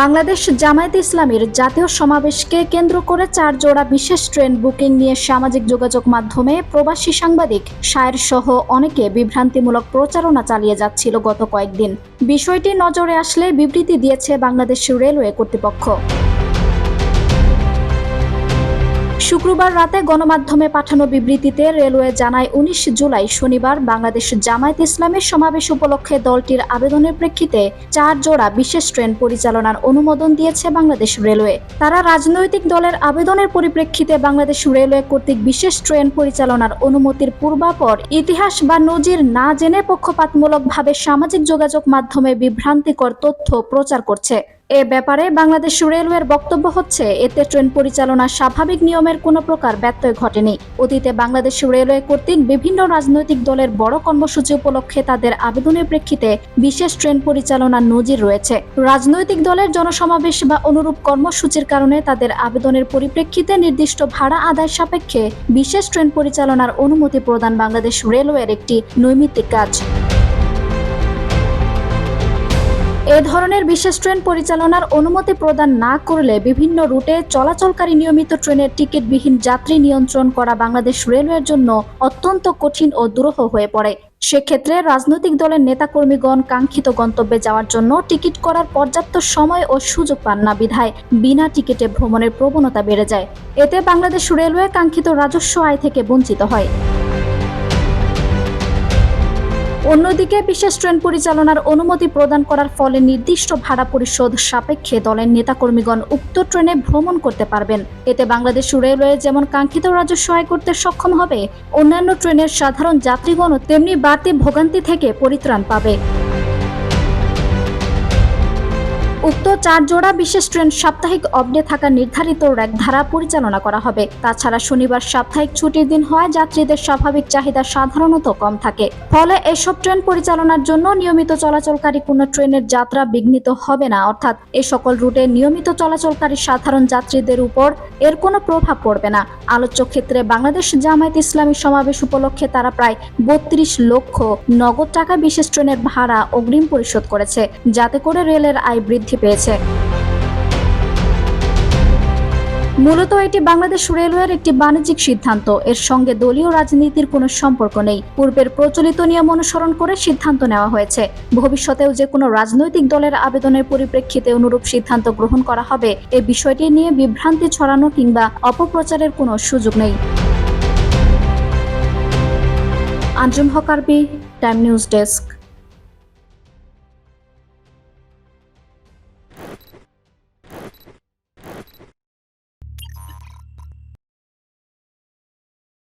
বাংলাদেশ জামায়াত ইসলামের জাতীয় সমাবেশকে কেন্দ্র করে চার জোড়া বিশেষ ট্রেন বুকিং নিয়ে সামাজিক যোগাযোগ মাধ্যমে প্রবাসী সাংবাদিক শায়ের সহ অনেকে বিভ্রান্তিমূলক প্রচারণা চালিয়ে যাচ্ছিল গত কয়েকদিন। বিষয়টি নজরে আসলে বিবৃতি দিয়েছে বাংলাদেশ রেলওয়ে কর্তৃপক্ষ। শুক্রবার রাতে গণমাধ্যমে পাঠানো বিবৃতিতে রেলওয়ে জানায়, উনিশ জুলাই শনিবার বাংলাদেশ জামায়াত ইসলামের সমাবেশ উপলক্ষে দলটির আবেদনের প্রেক্ষিতে চার জোড়া বিশেষ ট্রেন পরিচালনার অনুমোদন দিয়েছে বাংলাদেশ রেলওয়ে। তারা রাজনৈতিক দলের আবেদনের পরিপ্রেক্ষিতে বাংলাদেশ রেলওয়ে কর্তৃক বিশেষ ট্রেন পরিচালনার অনুমতির পূর্বাপর ইতিহাস বা নজির না জেনে পক্ষপাতমূলকভাবে সামাজিক যোগাযোগ মাধ্যমে বিভ্রান্তিকর তথ্য প্রচার করছে। এ ব্যাপারে বাংলাদেশ রেলওয়ের বক্তব্য হচ্ছে, এতে ট্রেন পরিচালনা স্বাভাবিক নিয়মের কোনো প্রকার ব্যত্যয় ঘটেনি। অতীতে বাংলাদেশ রেলওয়ে কর্তৃক বিভিন্ন রাজনৈতিক দলের বড় কর্মসূচি উপলক্ষে তাদের আবেদনের প্রেক্ষিতে বিশেষ ট্রেন পরিচালনার নজির রয়েছে। রাজনৈতিক দলের জনসমাবেশ বা অনুরূপ কর্মসূচির কারণে তাদের আবেদনের পরিপ্রেক্ষিতে নির্দিষ্ট ভাড়া আদায় সাপেক্ষে বিশেষ ট্রেন পরিচালনার অনুমতি প্রদান বাংলাদেশ রেলওয়ের একটি নৈমিত্তিক কাজ। এ ধরনের বিশেষ ট্রেন পরিচালনার অনুমতি প্রদান না করলে বিভিন্ন রুটে চলাচলকারী নিয়মিত ট্রেনের টিকিটবিহীন যাত্রী নিয়ন্ত্রণ করা বাংলাদেশ রেলওয়ের জন্য অত্যন্ত কঠিন ও দুরূহ হয়ে পড়ে। সেক্ষেত্রে রাজনৈতিক দলের নেতাকর্মীগণ কাঙ্ক্ষিত গন্তব্যে যাওয়ার জন্য টিকিট করার পর্যাপ্ত সময় ও সুযোগ পান না বিধায় বিনা টিকিটে ভ্রমণের প্রবণতা বেড়ে যায়। এতে বাংলাদেশ রেলওয়ে কাঙ্ক্ষিত রাজস্ব আয় থেকে বঞ্চিত হয়। অন্যদিকে বিশেষ ট্রেন পরিচালনার অনুমতি প্রদান করার ফলে নির্দিষ্ট ভাড়া পরিশোধ সাপেক্ষে দলের নেতাকর্মীগণ উক্ত ট্রেনে ভ্রমণ করতে পারবেন। এতে বাংলাদেশ রেলওয়ে যেমন কাঙ্ক্ষিত রাজস্ব আয় করতে সক্ষম হবে, অন্যান্য ট্রেনের সাধারণ যাত্রীগণও তেমনি বাড়তি ভোগান্তি থেকে পরিত্রাণ পাবে। উক্ত চার জোড়া বিশেষ ট্রেন সাপ্তাহিক অবডে থাকা নির্ধারিত র্যাক ধারা পরিচালনা করা হবে। তাছাড়া শনিবার সাপ্তাহিক ছুটির দিন হওয়ায় যাত্রীদের স্বাভাবিক চাহিদা সাধারণত কম থাকে। ফলে এসব ট্রেন পরিচালনার জন্য নিয়মিত চলাচলকারী কোনো ট্রেনের যাত্রা বিঘ্নিত হবে না। অর্থাৎ এ সকল রুটে নিয়মিত চলাচলকারী সাধারণ যাত্রীদের উপর এর কোনো প্রভাব পড়বে না। আলোচ্য ক্ষেত্রে বাংলাদেশ জামায়াত ইসলামী সমাবেশ উপলক্ষে তারা প্রায় বত্রিশ লক্ষ নগদ টাকা বিশেষ ট্রেনের ভাড়া অগ্রিম পরিশোধ করেছে। যাতে করে রেলের আয় বৃদ্ধি পেয়েছে। মূলত এটি বাংলাদেশ রেলওয়ের একটি বাণিজ্যিক সিদ্ধান্ত। এর সঙ্গে দলীয় রাজনীতির কোনো সম্পর্ক নেই। পূর্বের প্রচলিত নিয়ম অনুসরণ করে সিদ্ধান্ত নেওয়া হয়েছে। ভবিষ্যতেও যে কোনো রাজনৈতিক দলের আবেদনের পরিপ্রেক্ষিতে অনুরূপ সিদ্ধান্ত গ্রহণ করা হবে, এ বিষয়টি নিয়ে বিভ্রান্তি ছড়ানো কিংবা অপপ্রচারের কোনো সুযোগ নেই। আঞ্জুম হক আরবি টাইম নিউজ ডেস্ক।